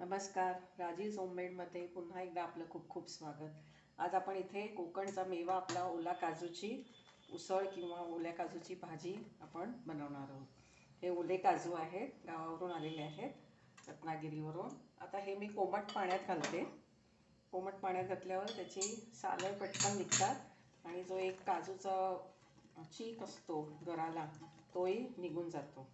नमस्कार राजीव होममेडमध्ये पुन्हा एकदा आपलं खूप खूप स्वागत. आज आपण इथे कोकणचा मेवा आपला ओला काजूची उसळ किंवा ओल्या काजूची भाजी आपण बनवणार आहोत. हे ओले काजू आहेत गावावरून आलेले आहेत रत्नागिरीवरून. आता हे मी कोमट पाण्यात घालते. कोमट पाण्यात घातल्यावर त्याची सालं पटकन निघतात आणि जो एक काजूचा चीक असतो गराला तोही निघून जातो.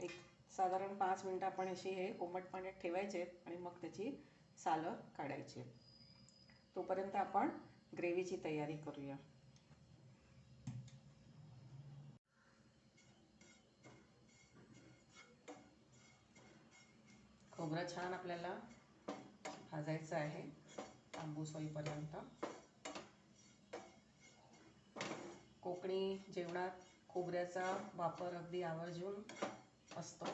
एक साधारण पाच मिनटं आपण अशी हे कोमट पाण्यात ठेवायचे आणि मग त्याची सालं काढायची. तोपर्यंत आपण ग्रेव्हीची तयारी करूया. खोबरं छान आपल्याला भाजायचं आहे तांबूस होईपर्यंत. कोकणी जेवणात खोबऱ्याचा वापर अगदी आवर्जून असतो.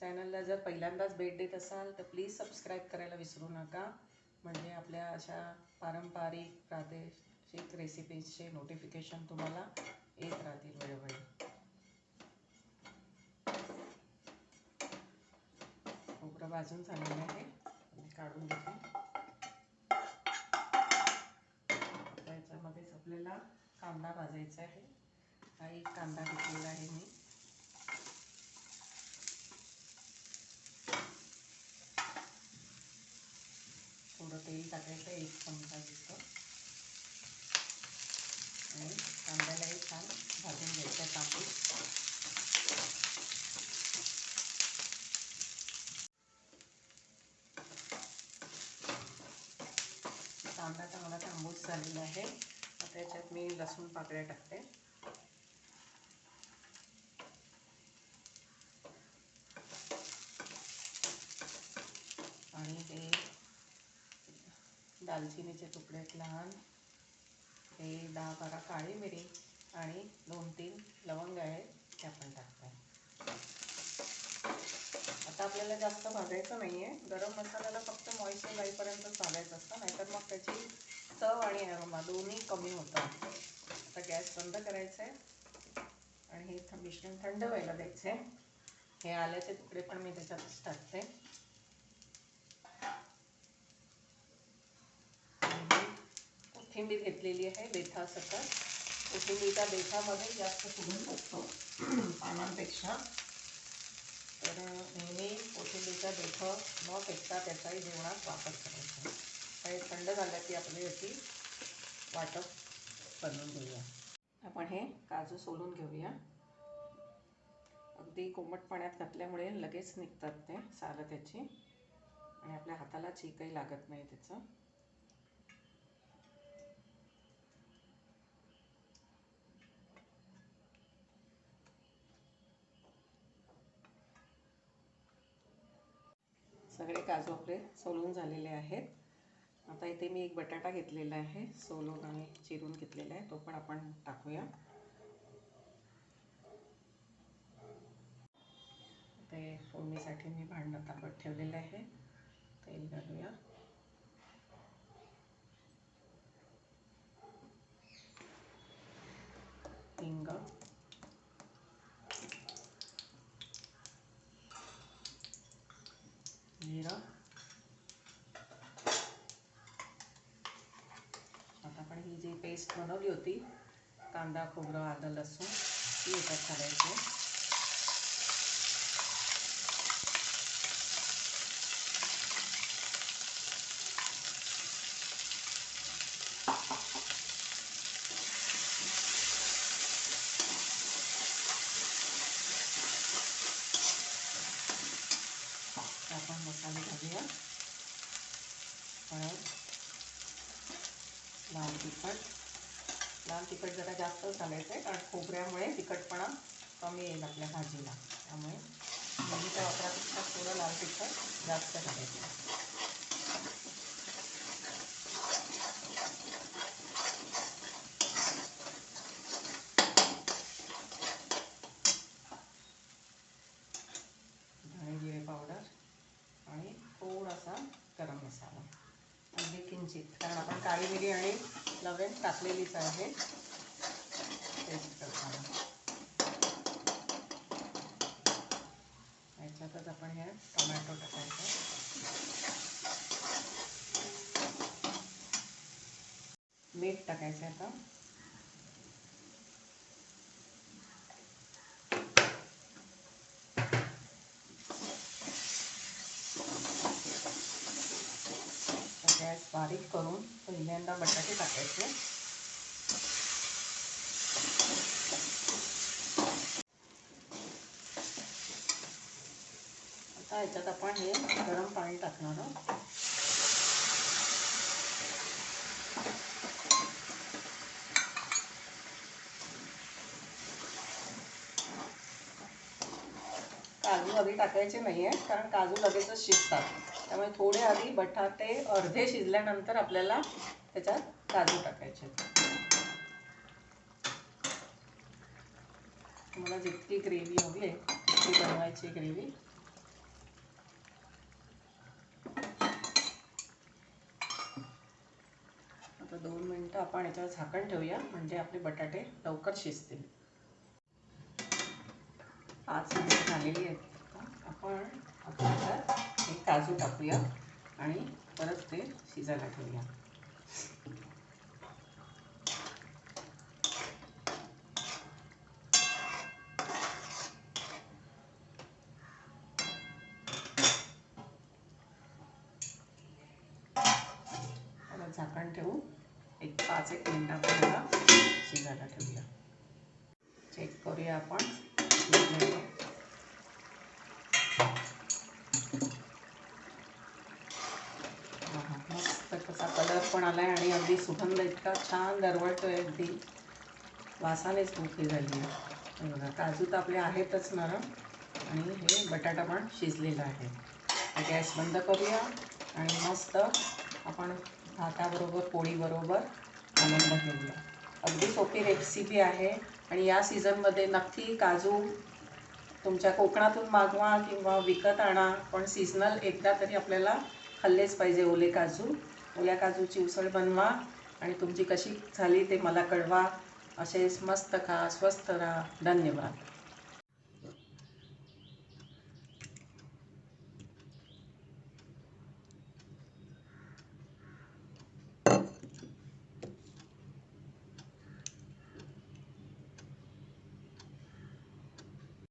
चॅनलला जर पहिल्यांदाच भेट देत असाल तर प्लीज सबस्क्राईब करायला विसरू नका. म्हणजे आपल्या अशा पारंपरिक प्रादेशिक रेसिपीजचे नोटिफिकेशन तुम्हाला येत राहतील वेळोवेळी. खोबरं भाजून झालेलं आहे. मी काढून घेते. त्याच्यामध्येच याच्यामध्येच आपल्याला कांदा भाजायचा आहे. हा एक कांदा घेतलेला आहे मी. थोडं तेल टाकायचं एक चमचा घेतो. आणि कांद्यालाही छान भाजून घ्यायचं कापूस कांदा चांगला तांबूस झालेला आहे. आता याच्यात मी लसूण पाकळ्या टाकते आणि हे दालचिनीचे तुकडे आहेत लहान. हे दहा बारा काळी मिरी आणि दोन तीन लवंग आहेत त्या पण टाकतो आता आपल्याला जास्त भाजायचं नाही आहे गरम मसाल्याला फक्त मॉइश्चर जाईपर्यंतच भाजायचं असतं नाहीतर मग त्याची चव आणि अरोमा दोन्ही कमी होतात. आता गॅस बंद करायचं आहे आणि हे मिश्रण थंड व्हायला द्यायचं आहे हे आल्याचे तुकडे पण मी त्याच्यातच टाकते. कोथिंबीर घेतलेली आहे बेथा सकट कोथिंबीरच्या बेथामध्ये जास्त सुगंध असतो पानांपेक्षा. तर नेहमी कोथिंबीरचा बेथ न फेकता त्याचाही जेवणात वापर करायचा. हे थंड झालं की आपली याची वाटप बनवून घेऊया. आपण हे काजू सोलून घेऊया. अगदी कोमट पाण्यात घातल्यामुळे लगेच निघतात ते सारं त्याची. आणि आपल्या हाताला चीकही लागत नाही त्याचं. सगळे काजू आपले सोलून झालेले आहेत. आता इथे मी एक बटाटा घेतलेला आहे. सोलून आणि चिरून घेतलेला आहे. तो पण आपण टाकूया. ते फोडणीसाठी मी भांडणं तापत ठेवलेलं आहे. तेल घालूया. जिरं. आता आपण ही जी पेस्ट बनवली होती कांदा खोबरं आलं लसूण ती करायचं घालायची. आपण मसाले घालूया हळद लाल तिखट लाल तिखट जरा जास्तच घालायचं आहे कारण खोबऱ्यामुळे तिखटपणा कमी येईल आपल्या भाजीला. त्यामुळे नेहमीच्या वापरापेक्षा थोडं लाल तिखट जास्त घालायचं किंचित कारण आपण काळी मिरी आणि लवण टाकलेलीच आहे. टेस्ट करताना. याच्यातच आपण हे टोमॅटो टाकायचं. मीठ टाकायचं आता. बारीक करून पहिल्यांदा बटाटे टाकायचे. आता याच्यात आपण हे गरम पाणी टाकणार आहोत. काजू आधी टाकायचे नाही आहे कारण काजू लगेचच शिजतात. त्यामुळे थोडे आधी बटाटे अर्धे शिजल्यानंतर आपल्याला त्याच्यात काजू टाकायचे मला जितकी ग्रेव्ही हवी आहे तितकी बनवायची ग्रेव्ही. आता दोन मिनटं आपण याच्यावर झाकण ठेवूया म्हणजे आपले बटाटे लवकर शिजतील. पाच मिनिटं झालेली आहेत. आपण आता हे काजू टाकूया आणि परत ते शिजायला ठेवूया. परत झाकण ठेवू एक पाच एक मिनिट शिजायला ठेवूया. चेक करूया आपण शिजलंय का. हा, हा. मस्त कसा आला आहे आणि अगदी सुगंध इतका छान दरवळतोय अगदी. वासानेच मोठी झाली आहे. बघा काजू तर आपले आहेतच नरम आणि हे बटाटा पण शिजलेला आहे. गॅस बंद करूया आणि मस्त आपण भाताबरोबर पोळीबरोबर आनंद घेऊया. अगदी सोपी रेसिपी आहे. आणि या सीझनमध्ये नक्की काजू तुमच्या कोकणातून मागवा किंवा विकत आणा. पण सीझनल एकदा तरी आपल्याला खाल्लेच पाहिजे ओले काजू. ओल्या काजूची उसळ बनवा आणि तुमची कशी झाली ते मला कळवा. असेच मस्त खा स्वस्त राहा. धन्यवाद.